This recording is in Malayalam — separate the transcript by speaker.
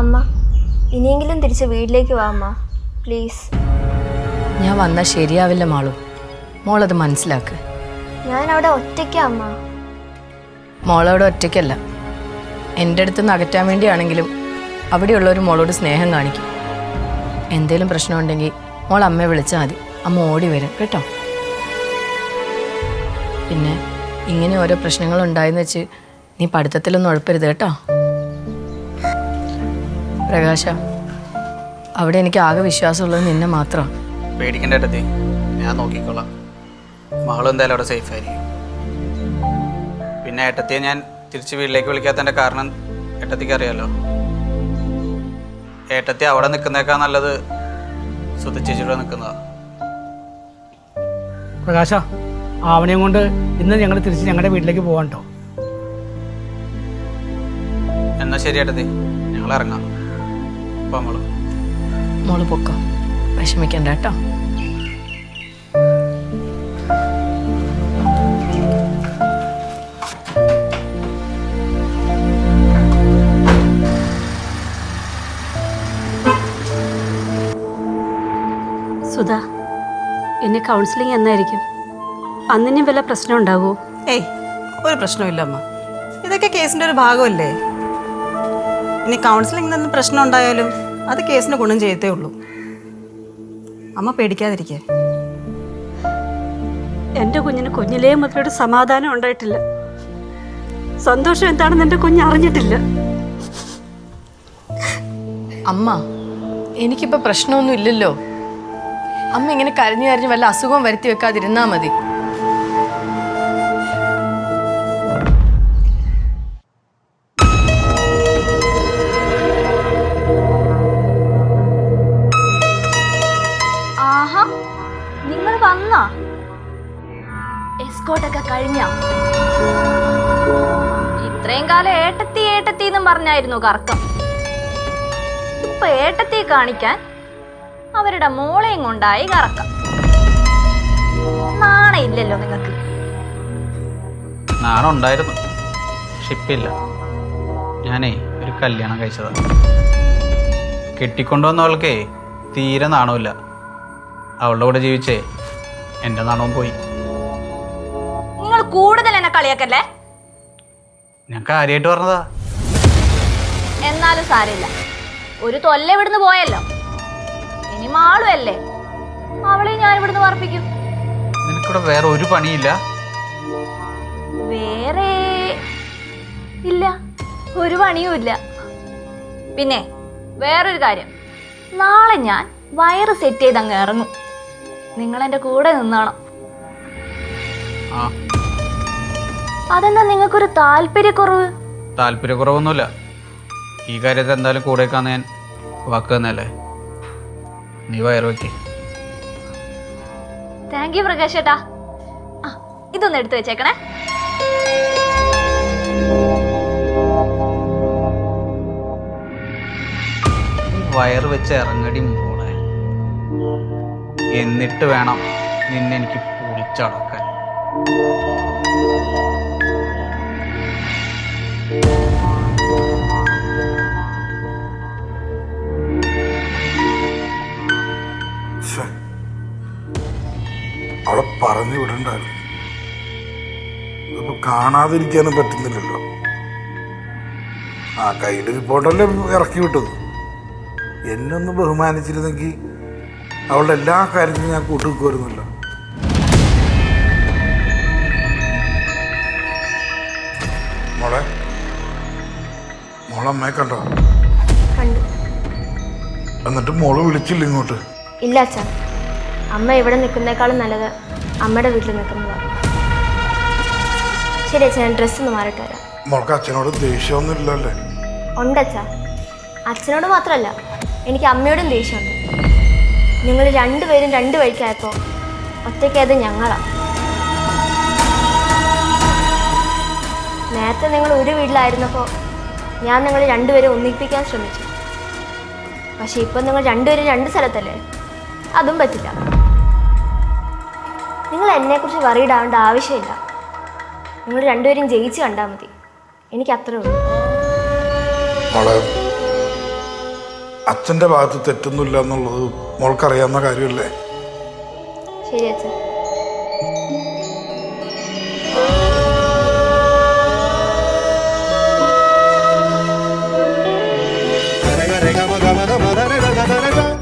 Speaker 1: അമ്മ ഇനിയെങ്കിലും തിരിച്ച് വീട്ടിലേക്ക് വാ അമ്മ. പ്ലീസ്
Speaker 2: ഞാൻ വന്നാൽ ശരിയാവില്ല മാളു. മോളത് മനസ്സിലാക്ക്.
Speaker 1: ഞാൻ അവിടെ ഒറ്റയ്ക്കാ അമ്മ.
Speaker 2: മോളവിടെ ഒറ്റയ്ക്കല്ല. എന്റെ അടുത്ത് നിന്ന് അകറ്റാൻ വേണ്ടിയാണെങ്കിലും ഒരു മോളോട് സ്നേഹം കാണിക്കും. എന്തേലും പ്രശ്നമുണ്ടെങ്കിൽ മോൾ അമ്മയെ വിളിച്ചാൽ മതി. അമ്മ ഓടി വരും കേട്ടോ? പിന്നെ ഇങ്ങനെ ഓരോ പ്രശ്നങ്ങൾ ഉണ്ടായെന്ന് വെച്ച് നീ പഠിത്തത്തിലൊന്നും ഉഴപ്പരുത് കേട്ടോ? പ്രകാശ അവിടെ എനിക്ക് ആകെ വിശ്വാസമുള്ളത് നിന്നെ മാത്രം.
Speaker 3: പേടിക്കണ്ട ഏട്ടത്തി ഞാൻ നോക്കിക്കോളാം. മകളും എന്തായാലും അവിടെ സേഫ് ആയിരിക്കും. പിന്നെ ഏട്ടത്തിയെ ഞാൻ തിരിച്ച് വീട്ടിലേക്ക് വിളിക്കാത്തതിന്റെ കാരണം ഏട്ടത്തിക്ക് അറിയാലോ. ഏട്ടത്തി അവിടെ നിൽക്കുന്നേക്കാൾ നല്ലത് സുധച്ചേച്ചിയുടെ നിൽക്കുന്നതാ
Speaker 4: പ്രകാശ ആവണയും കൊണ്ട് ഇന്ന് ഞങ്ങൾ തിരിച്ച് ഞങ്ങളുടെ വീട്ടിലേക്ക് പോകാൻ കേട്ടോ
Speaker 3: എന്നാ ശരി ഏട്ടത്തി. ഞങ്ങൾ ഇറങ്ങാം.
Speaker 2: മോൾ. പൊക്കോ. വിഷമിക്കണ്ട കേട്ടോ.
Speaker 5: സുധാ എന്നെ കൗൺസിലിംഗ് എന്നായിരിക്കും? അന്നിനും വല്ല പ്രശ്നം ഉണ്ടാവുമോ
Speaker 6: ഏയ് ഒരു പ്രശ്നമില്ല അമ്മ. ഇതൊക്കെ കേസിന്റെ ഒരു ഭാഗമല്ലേ? ഇനി കൗൺസിലിംഗ് നിന്ന് പ്രശ്നം ഉണ്ടായാലും അത് കേസിന് ഗുണം ചെയ്യത്തേ ഉള്ളൂ. അമ്മ പേടിക്കാതിരിക്കേ.
Speaker 5: എന്റെ കുഞ്ഞിന് കുഞ്ഞിലേ മുതലൊരു സമാധാനം ഉണ്ടായിട്ടില്ല. സന്തോഷം എന്താണെന്ന് എന്റെ കുഞ്ഞ് അറിഞ്ഞിട്ടില്ല.
Speaker 2: അമ്മ എനിക്കിപ്പോ പ്രശ്നമൊന്നും ഇല്ലല്ലോ. അമ്മ ഇങ്ങനെ കരഞ്ഞു കരഞ്ഞ് വല്ല അസുഖവും വരുത്തി വെക്കാതിരുന്നാ മതി.
Speaker 1: കഴിഞ്ഞ. ഇത്രയും കാലം ഏട്ടത്തി ഏട്ടത്തി എന്നും പറഞ്ഞായിരുന്നു കർക്കം. ഇപ്പൊ ഏട്ടത്തി കാണിക്കാൻ അവരുടെ മോളെയും കൊണ്ടായി കറക്കം. നാണയില്ലല്ലോ നിങ്ങൾക്ക്.
Speaker 3: നാണുണ്ടായിരുന്നു ഷിപ്പില്ല ഞാനേ ഒരു കല്യാണം കഴിച്ചതാ. കെട്ടിക്കൊണ്ടുവന്നവൾക്കേ തീരെ നാണമില്ല. അവളുടെ കൂടെ ജീവിച്ചേ എന്റെ നാണവും പോയി.
Speaker 1: കൂടുതൽ എന്നെ കളിയാക്കല്ലേ?
Speaker 3: ഞാൻ കാര്യമായിട്ട് പറഞ്ഞതാ.
Speaker 1: എന്നാലും സാരില്ല ഒരു തൊല്ല ഇവിടുന്ന് പോയല്ലോ. ഇനി മാളും അല്ലേ? അവളെ ഞാൻ ഇവിടുന്ന് വർപ്പിക്കും.
Speaker 3: നിനക്കിവിടെ വേറെ ഒരു പണിയില്ല?
Speaker 1: വേറെ ഇല്ല. ഒരു പണിയുമില്ല പിന്നെ വേറൊരു കാര്യം. നാളെ ഞാൻ വയറ് സെറ്റ് ചെയ്ത് അങ്ങ് ഇറങ്ങും. നിങ്ങൾ എന്റെ കൂടെ നിന്നാണോ.
Speaker 3: ആ.
Speaker 1: അതെന്താ നിങ്ങൾക്കൊരു താല്പര്യക്കുറവ്?
Speaker 3: താല്പര്യക്കുറവൊന്നുമില്ല. ഈ കാര്യത്തിൽ എന്തായാലും കൂടെ ഞാൻ വാക്ക് തന്നെയല്ലേ നീ വയറ് വയ്ക്കേ
Speaker 1: താങ്ക് യു പ്രകാശ് ഏട്ടാ ആ ഇതൊന്ന് എടുത്തു വെച്ചേക്കണേ.
Speaker 3: വയറ് വെച്ച് ഇറങ്ങടി മോളെ. എന്നിട്ട് വേണം നിന്നെ എനിക്ക് പൊളിച്ചടക്കാൻ.
Speaker 7: അവളെ പറഞ്ഞു വിടണ്ടായിരുന്നു. ഇതിപ്പോ കാണാതിരിക്കാനും പറ്റുന്നില്ലല്ലോ. ആ കയ്യിൽ റിപ്പോർട്ടല്ലേ ഇറക്കി വിട്ടത്. എന്നൊന്ന് ബഹുമാനിച്ചിരുന്നെങ്കിൽ അവളുടെ എല്ലാ കാര്യത്തിനും ഞാൻ കൂട്ടുവെക്കുമായിരുന്നില്ല മോളെ മോളമ്മയെ കണ്ടോ?
Speaker 1: കണ്ടു.
Speaker 7: എന്നിട്ട് മോൾ വിളിച്ചില്ല ഇങ്ങോട്ട്.
Speaker 1: ഇല്ല അച്ഛാ. അമ്മ ഇവിടെ നിൽക്കുന്നേക്കാളും നല്ലത് അമ്മയുടെ വീട്ടിൽ നിൽക്കുന്നതാണ് ശരി അച്ഛാ ഞാൻ ഡ്രസ്സ് ഒന്ന് മാറിട്ട് വരാം.
Speaker 7: മോൾക്ക് അച്ഛനോട് ദേഷ്യമൊന്നുമില്ലല്ലേ?
Speaker 1: ഉണ്ട് അച്ഛാ. അച്ഛനോട് മാത്രമല്ല എനിക്ക് അമ്മയോടും ദേഷ്യമുണ്ട്. നിങ്ങൾ രണ്ടുപേരും രണ്ട് വഴിക്കായപ്പോൾ ഒറ്റയ്ക്കായത് ഞങ്ങളാണ് നേരത്തെ നിങ്ങൾ ഒരു വീട്ടിലായിരുന്നപ്പോൾ ഞാൻ നിങ്ങൾ രണ്ടുപേരെ ഒന്നിപ്പിക്കാൻ ശ്രമിച്ചു. പക്ഷേ ഇപ്പം നിങ്ങൾ രണ്ടുപേരും രണ്ട് സ്ഥലത്തല്ലേ? അതും പറ്റില്ല. നിങ്ങൾ എന്നെക്കുറിച്ച് വറീഡ് ആവേണ്ട ആവശ്യമില്ല. നിങ്ങൾ രണ്ടുപേരും ജയിച്ച് കണ്ടാൽ മതി. എനിക്ക് അത്രേ ഉള്ളൂ.
Speaker 7: മോളെ അച്ഛന്റെ ഭാഗത്ത് തെറ്റൊന്നുമില്ല എന്നുള്ളത് മോൾക്കറിയാവുന്ന കാര്യമല്ലേ?
Speaker 1: ശരി അച്ഛൻ.